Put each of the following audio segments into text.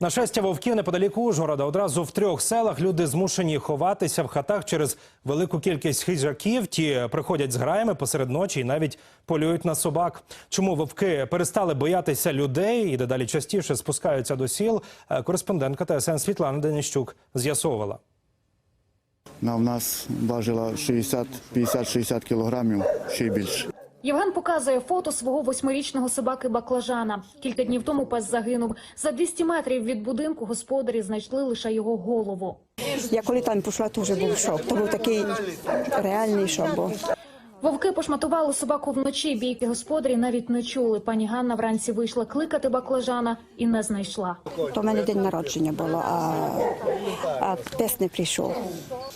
Нашестя вовків неподалік Ужгорода. Одразу в трьох селах люди змушені ховатися в хатах через велику кількість хижаків. Ті приходять з граями посеред ночі і навіть полюють на собак. Чому вовки перестали боятися людей і дедалі частіше спускаються до сіл? Е, Кореспондентка ТСН Світлана Денищук з'ясовувала. Вона в нас важила 60, 50-60 кілограмів, ще й більше. Євген показує фото свого восьмирічного собаки Баклажана. Кілька днів тому пес загинув. За 200 метрів від будинку господарі знайшли лише його голову. Я коли там пішла, то вже був шок. То був такий реальний шок. Був. Вовки пошматували собаку вночі. Бійки господарі навіть не чули. Пані Ганна вранці вийшла кликати баклажана і не знайшла. То в мене день народження було, а, а пес не прийшов.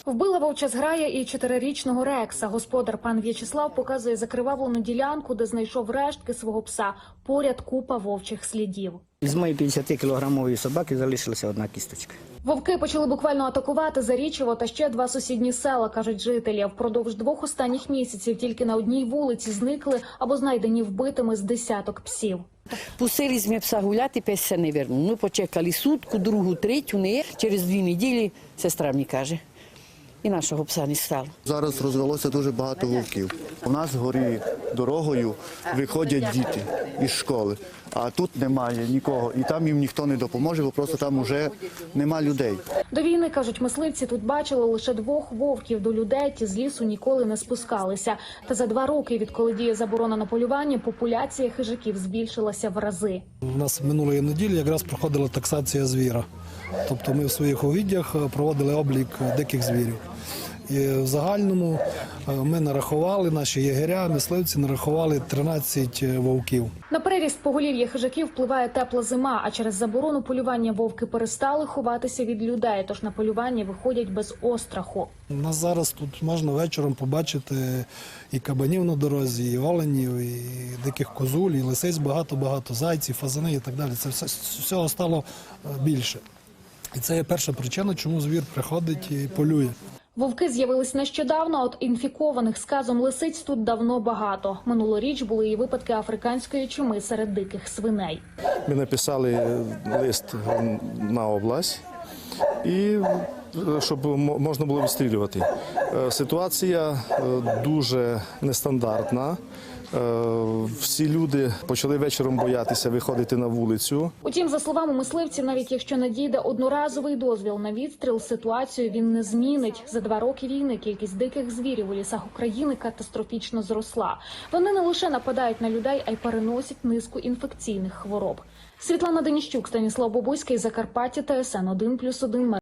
Вбила вовча зграя і чотирирічного Рекса. Господар пан В'ячеслав показує закривавлену ділянку, де знайшов рештки свого пса. Поряд купа вовчих слідів. З моєї 50-кілограмової собаки залишилася одна кісточка. Вовки почали буквально атакувати Зарічево та ще два сусідні села, кажуть жителі. Впродовж двох останніх місяців тільки на одній вулиці зникли або знайдені вбитими з десяток псів. Пустили з мене пса гуляти, пес се не вернув. Ми почекали сутку, другу, третю, не. Через дві неділі сестра мені каже, і нашого пса не стало. Зараз розвелося дуже багато вовків. У нас горі дорогою виходять діти із школи, а тут немає нікого. І там їм ніхто не допоможе, бо просто там вже нема людей. До війни, кажуть мисливці, тут бачили лише двох вовків. До людей ті з лісу ніколи не спускалися. Та за два роки, відколи діє заборона на полювання, популяція хижаків збільшилася в рази. У нас минулої неділі якраз проходила таксація звіра. Тобто ми в своїх угіддях е, проводили облік е, диких звірів. І в загальному е, ми нарахували, наші єгеря, мисливці нарахували 13 вовків. На приріст поголів'я хижаків впливає тепла зима, а через заборону полювання вовки перестали ховатися від людей, тож на полювання виходять без остраху. У нас зараз тут можна вечором побачити і кабанів на дорозі, і оленів, і диких козуль, і лисиць багато-багато, зайців, фазани і так далі. Це все всього стало е, більше. І це є перша причина, чому звір приходить і полює. Вовки з'явились нещодавно. От інфікованих сказом лисиць тут давно багато. Минулоріч були і випадки африканської чуми серед диких свиней. Ми написали лист на область і е, щоб можна було відстрілювати. Е, Ситуація е, дуже нестандартна. Е, Всі люди почали вечором боятися виходити на вулицю. Утім, за словами мисливців, навіть якщо надійде одноразовий дозвіл на відстріл, ситуацію він не змінить. За два роки війни кількість диких звірів у лісах України катастрофічно зросла. Вони не лише нападають на людей, а й переносять низку інфекційних хвороб. Світлана Деніщук, Станіслав Бобуйський, Закарпаття, ТСН 1+,1.